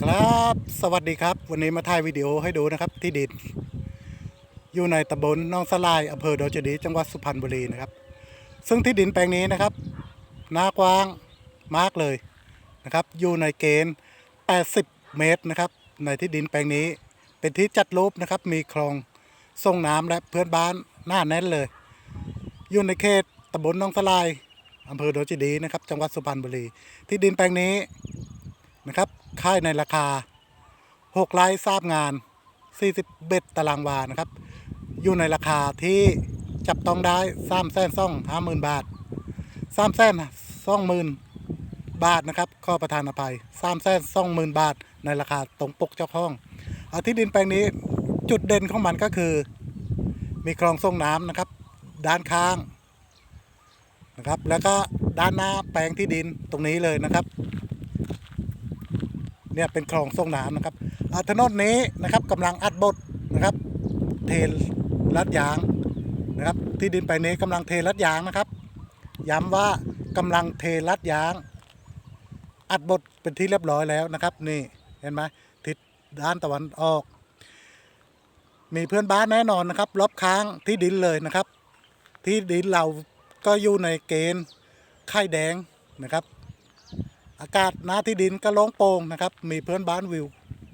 ครับสวัสดีครับ วันนี้มาถ่ายวิดีโอให้ดูนะครับ ที่ดินอยู่ในตำบลหนองสลายอำเภอดอยจดีจังหวัดสุพรรณบุรีนะครับ ซึ่งที่ดินแปลงนี้นะครับหน้ากว้างมากเลยนะครับ อยู่ในเกณฑ์ 80 เมตรนะครับ ในที่ดินแปลงนี้เป็นที่จัดรูปนะครับ มีคลองส่งน้ำและเพื่อนบ้านหน้าแน่นเลย อยู่ในเขตตำบลหนองสลายอำเภอดอยจดีนะครับ จังหวัดสุพรรณบุรี ที่ดินแปลงนี้ นะครับ ค่ายในราคา6ไร่ทราบงาน40เบ็ดตารางวานะครับ อยู่ในราคาที่จับต้องได้3แสนซ่องห้าหมื่นบาท3แสนซ่องหมื่นบาทนะครับข้อประธานอภัย3แสนซ่องหมื่นบาท ในราคาตรงปกเจ้าของ อาที่ดินแปลงนี้จุดเด่นของมันก็คือ มีคลองส่งน้ำนะครับ ด้านข้างนะครับ แล้วก็ด้านหน้าแปลงที่ดินตรงนี้เลยนะครับ เนี่ยเป็นคลองส่งน้ำนะครับอ่าถนนนี้นะครับกำลังอัดบดนะครับ เทลัดยางนะครับ ที่ดินไปนี้กำลังเทลัดยางนะครับ ย้ำว่ากำลังเทลัดยาง อัดบดเป็นที่เรียบร้อยแล้วนะครับ นี่เห็นไหมทิศด้านตะวันออก มีเพื่อนบ้านแน่นอนนะครับรอบค้างที่ดินเลยนะครับ ที่ดินเราก็อยู่ในเกณฑ์ไข่แดงนะครับ อากาศหน้าที่ดินก็โล่งโปร่งนะครับ มีเพื่อนบ้านวิว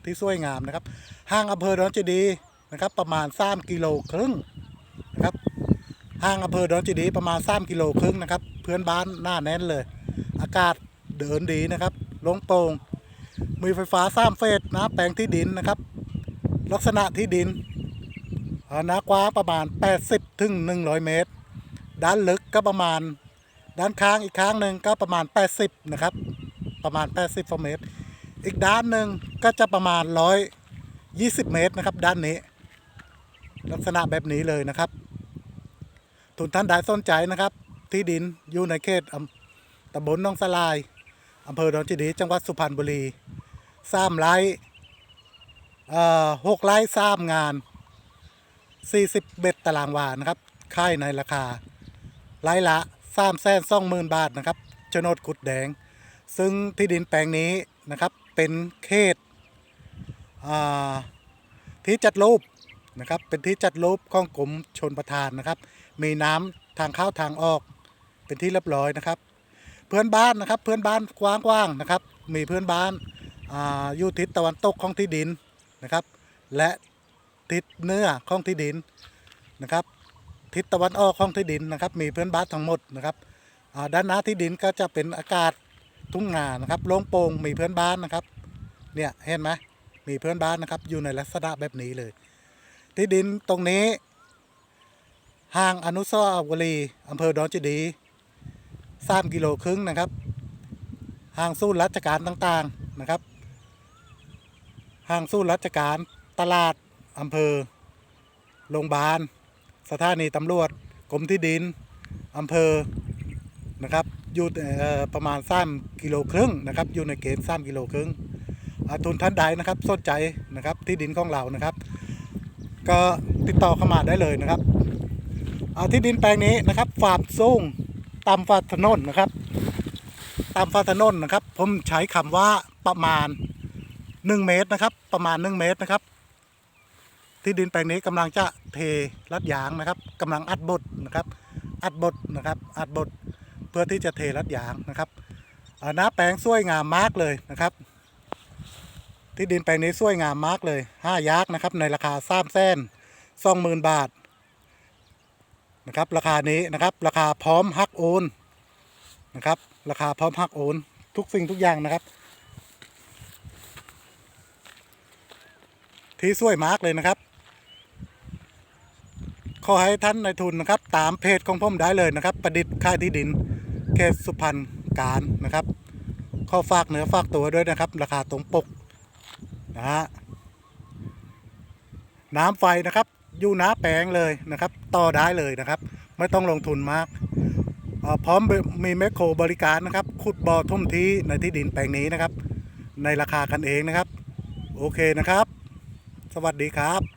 ที่สวยงามนะครับ ห่างอำเภอดอนเจดีนะครับ ประมาณ3กิโลครึ่งนะครับ ห่างอำเภอดอนเจดีประมาณ3กิโลครึ่งนะครับ เพื่อนบ้านหน้าแน่นเลย อากาศเดินดีนะครับโล่งโปร่งมีไฟฟ้าสามเฟสนะแปลงที่ดินนะครับ ลักษณะที่ดินหนากว้างประมาณ 80ถึง100 เมตร ด้านลึกก็ประมาณ ด้านข้างอีกข้างหนึ่งก็ประมาณ 80 นะครับ ประมาณ 80เมตร อีกด้านหนึ่งก็จะประมาณ 120 เมตรนะครับ ด้านนี้ ลักษณะแบบนี้เลยนะครับทุนท่านใดสนใจนะครับ ที่ดินอยู่ในเขตอำตำบลหนองสลายอำเภอดอนเจดี จังหวัดสุพรรณบุรีสามไร่หกไร่สามงาน 40เบ็ดตารางวานะครับ ค่ายในราคาไร่ละสามแสนสองหมื่นบาทนะครับโฉนดขุดแดง ซึ่งที่ดินแปลงนี้นะครับเป็นเขตที่จัดรูปนะครับเป็นที่จัดรูปของกรมชนประทานนะครับ มีน้ำทางเข้าทางออกเป็นที่เรียบร้อยนะครับ เพื่อนบ้านนะครับเพื่อนบ้านกว้างๆนะครับ มีเพื่อนบ้านอยู่ทิศตะวันตกของที่ดินนะครับ และทิศเหนือของที่ดินนะครับ ทิศตะวันออกของที่ดินนะครับ มีเพื่อนบ้านทั้งหมดนะครับด้านหน้าที่ดินก็จะเป็นอากาศ ทุ่งนานะครับโล่งโปร่งมีเพื่อนบ้านนะครับ เนี่ยเห็นไหมมีเพื่อนบ้านนะครับ อยู่ในลักษณะแบบนี้เลย ที่ดินตรงนี้ห่างอนุสาวรีย์อำเภอดอนเจดีสามกิโลครึ่งนะครับห่างสู้ราชการต่างๆนะครับห่างสู้ราชการตลาดอำเภอโรงพยาบาล สถานีตำรวจกรมที่ดินอำเภอนะครับ อยู่ประมาณ3กิโลครึ่งนะครับอยู่ในเกณฑ์3กิโลครึ่งอาทุนท่านใดนะครับสนใจนะครับที่ดินของเรานะครับ ก็ติดต่อเข้ามาได้เลยนะครับที่ดินแปลงนี้นะครับฝาบสูงตามฝาถนนนะครับ ตามฝาถนนนะครับ ผมใช้คำว่าประมาณ 1 เมตรนะครับ ประมาณ 1 เมตรนะครับ ที่ดินแปลงนี้กำลังจะเทลัดยางนะครับกำลังอัดบดนะครับ อัดบดนะครับ อัดบด เพื่อที่จะเทลัดยางนะครับหน้าแปลงสวยงามมากเลยนะครับ ที่ดินแปลงนี้สวยงามมากเลยห้ายักษ์นะครับในราคาสามแสนสองหมื่นบาทนะครับราคานี้นะครับราคาพร้อมฮักโอนนะครับราคาพร้อมฮักโอนทุกสิ่งทุกอย่างนะครับ ที่สวยมากเลยนะครับขอให้ท่านในทุนนะครับ ตามเพจของผมได้เลยนะครับ ประดิษฐ์ค่ายที่ดิน เขตสุพรรณการนะครับข้อฝากเนื้อฝากตัวด้วยนะครับ ราคาตรงปกนะฮะน้ำไฟนะครับอยู่น้าแปลงเลยนะครับ ต่อได้เลยนะครับ ไม่ต้องลงทุนมากพร้อมมีแมคโครบริการนะครับขุดบ่อทุ่มที่ในที่ดินแปลงนี้นะครับ ในราคากันเองนะครับ โอเคนะครับ สวัสดีครับ